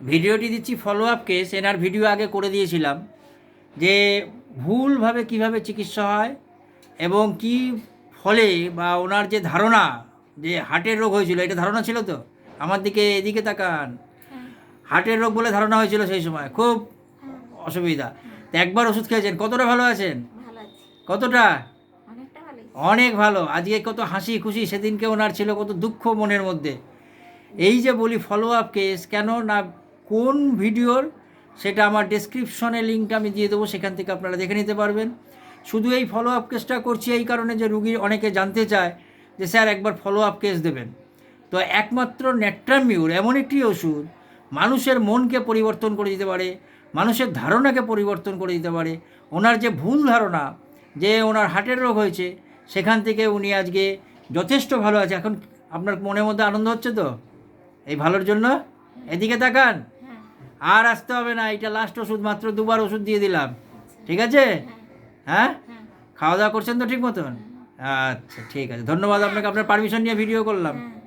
ভিডিওটি দিচ্ছি follow up case এনার ভিডিও আগে করে দিয়েছিলাম যে ভুলভাবে কীভাবে চিকিৎসা হয় এবং কি ফলে বা ওনার যে ধারণা যে হার্টের রোগ হয়েছিল এটা ধারণা ছিল তো? আমার দিকে এদিকে তাকান। হার্টের রোগ বলে ধারণা হয়েছিল সেই সময়। খুব অসুবিধা। তো একবার ওষুধ খেয়েছেন কতটা ভালো আছেন? কতটা? অনেক ভালো। আজকে কত হাসি খুশি সেদিনকে ওনার ছিল কত দুঃখ মনের মধ্যে। এই যে বলি ফলো আপ কেস কেন না কোন ভিডিওর, সেটা আমার ডেসক্রিপশনে লিঙ্কটা আমি দিয়ে দেবো, সেখান থেকে আপনারা দেখে নিতে পারবেন। শুধু এই ফলো আপ কেসটা করছি এই কারণে যে রুগী অনেকে জানতে চায় যে, স্যার, একবার ফলো আপ কেস দেবেন। তো একমাত্র নেট্রামিউর এমন একটি ওষুধ, মানুষের মনকে পরিবর্তন করে দিতে পারে, মানুষের ধারণাকে পরিবর্তন করে দিতে পারে। ওনার যে ভুল ধারণা, যে ওনার হার্টের রোগ হয়েছে, সেখান থেকে উনি আজকে যথেষ্ট ভালো আছে। এখন আপনার মনের মধ্যে আনন্দ হচ্ছে তো? এই ভালোর জন্য? এদিকে তাকান। আর আসতে হবে না এটা লাস্ট ওষুধ মাত্র দুবার ওষুধ দিয়ে দিলাম। ঠিক আছে? হ্যাঁ? হ্যাঁ খাওয়া দাওয়া করছেন তো ঠিক মতন? আচ্ছা ঠিক আছে। ধন্যবাদ আপনাকে আপনার পারমিশন নিয়ে ভিডিও করলাম। হ্যাঁ।